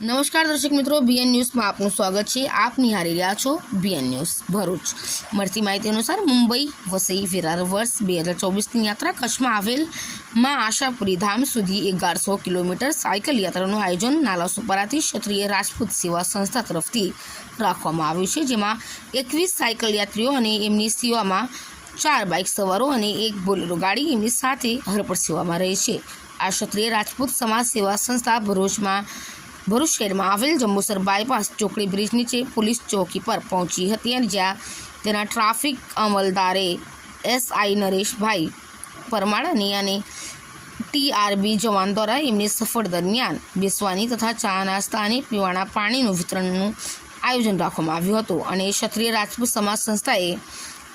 નમસ્કાર દર્શક મિત્રો બીએન ન્યૂઝમાં આપનું સ્વાગત છે. આપ નિહાળી રહ્યા છો બીએન ન્યૂઝ ભરૂચ. મળતી માહિતી અનુસાર મુંબઈ વસઈ વિરાર વર્ષ બે હજાર ચોવીસની યાત્રા કચ્છમાં આવેલમાં આશાપુરી ધામ સુધી એગારસો કિલોમીટર સાયકલ યાત્રાનું આયોજન નાલાસોપારાથી ક્ષત્રિય રાજપૂત સેવા સંસ્થા તરફથી રાખવામાં આવ્યું છે, જેમાં એકવીસ સાયકલ યાત્રીઓ અને એમની સેવામાં ચાર બાઇક સવારો અને એક બોલેરો ગાડી એમની સાથે હરપળ સેવામાં રહે છે. આ ક્ષત્રિય રાજપૂત સમાજ સેવા સંસ્થા ભરૂચમાં ભરૂચ શહેરમાં આવેલ જંબુસર બાયપાસ ચોકડી બ્રિજ નીચે પોલીસ ચોકી પર પહોંચી હતી અને જ્યાં તેના ટ્રાફિક અમલદારે એસઆઈ નરેશભાઈ પરમાળાની અને ટીઆરબી જવાન દ્વારા એમની સફર દરમિયાન બેસવાની તથા ચા નાસ્તા અને પીવાના પાણીનું વિતરણનું આયોજન રાખવામાં આવ્યું હતું અને ક્ષત્રિય રાજપૂત સમાજ સંસ્થાએ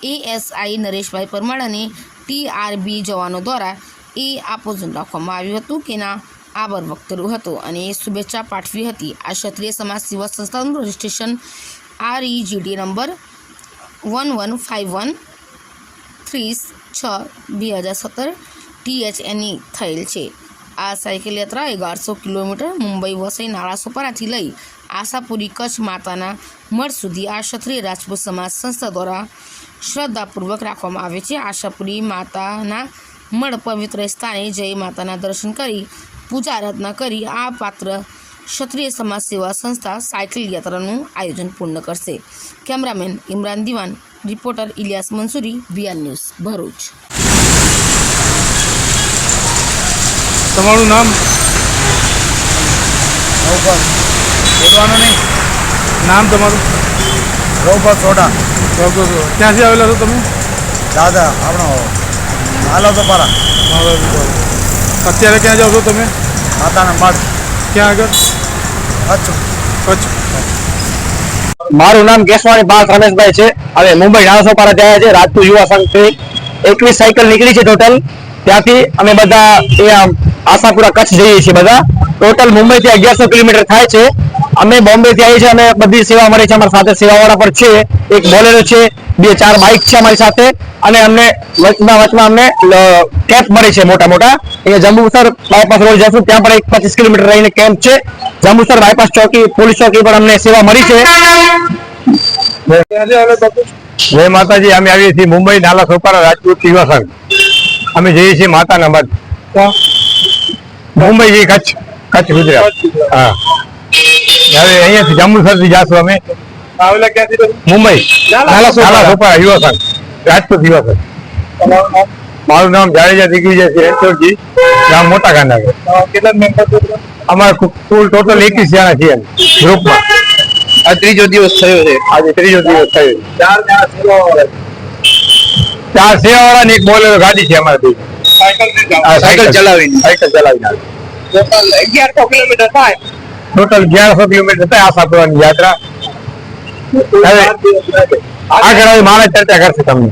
એએસઆઈ નરેશભાઈ પરમાર અને ટીઆરબી જવાનો દ્વારા એ આપોજન રાખવામાં આવ્યું હતું કે ના આભાર વ્યક્ત કર્યો હતો અને શુભેચ્છા પાઠવી હતી. આ ક્ષત્રિય સમાજ સેવા સંસ્થાનું registration R E G D number one one five one three છ બે હજાર સત્તર ટીએચએનઈ થયેલ છે. આ સાયકલ યાત્રા એગારસો કિલોમીટર મુંબઈ વસઈ નાળાસોપારાથી લઈ આશાપુરી કચ્છ માતાના મઠ સુધી આ ક્ષત્રિય રાજપૂત સમાજ સંસ્થા દ્વારા શ્રદ્ધાપૂર્વક રાખવામાં આવે છે. આશાપુરી માતાના મળ પવિત્ર સ્થાને જય માતાના દર્શન કરી પૂજા આરાધના કરી આ પાત્ર ક્ષત્રિય સમાજ સેવા સંસ્થા સાયકલ યાત્રાનું આયોજન પૂર્ણ કરશે. Cameraman Imran Diwan reporter Ilyas Mansuri VR news Bharuch. તમારું નામ? બોલવાનું નહીં. નામ તમારું? રૌભા સોડા. ક્યાંથી આવેલા છો તમે? દાદા આપણો હાલો તો પારા. અત્યારે ક્યાં જાઓ છો તમે? માતાના મઢ. ક્યાં આગળ? કચ્છ. કચ્છ. મારું નામ કેશવાણી પાસ રમેશભાઈ છે. હવે મુંબઈ નાણાસોપારા જાય છે. રાજપૂત યુવા સંઘથી એકવીસ સાયકલ નીકળી છે ટોટલ ત્યાંથી અમે બધા એ આશાપુરા કચ્છ જઈએ છીએ બધા. ટોટલ મુંબઈ થી અગિયારસો કિલોમીટર થાય છે. અમે બોમ્બે થી આવીએ છીએ. અને બધી સેવા મળે છે. અમારી સાથે સેવાવાળા પણ છે. એક બોલેરો છે. બે ચાર બાઇક છે અમારી સાથે. અને અમને વચમાં વચમાં અમને કેમ્પ મળે છે મોટા મોટા. અહીંયા જંબુસર બાયપાસ રોડ જશું, ત્યાં પણ એક પચીસ કિલોમીટર રહીને કેમ્પ છે. જંબુસર બાયપાસ ચોકી પોલીસ ચોકી પર અમને સેવા મળી છે. જય માતાજી, અમે આવીએ છીએ મુંબઈ નાલા સોપારા રાજપૂત યુવા અમે જઈએ છીએ માતાના ક્યાં? મુંબઈ જઈએ કચ્છ કચ્છ ગુજરાત. હા. હવે અહીંયાથી જંબુસરથી જાશું અમે. આવેલા ક્યાંથી તમે મુંબઈ નાલા સોપારા સોપારા યુવા સંઘ રાજપૂત યુવા સંઘ તમારું નામ મારું નામ જાડેજા દિગ્વિજય છે રણછોડજી ગામ મોટા ગાંધા અ, કેટલા મેમ્બર છો તમે અમારે કુ- કુલ ટોટલ એકવીસ જણા છીએ ગ્રુપમાં આ ત્રીજો દિવસ થયો છે આજે ત્રીજો દિવસ થયો છે. ચાર જણા સેવાવાળા ચાર સેવાવાળા ને એક બોલેરો ગાડી છે અમારે ભેગી. સાયકલથી જાઓ. આ સાયકલ ચલાવીને. સાયકલ ચલાવીને આવે. ટોટલ અગિયારસો કિલોમીટર થાય ટોટલ અગિયારસો કિલોમીટર થાય આશાપુરાની યાત્રા હવે ચાર દિવસ લાગે. આગળ મારે ચર્ચા કરશે તમને.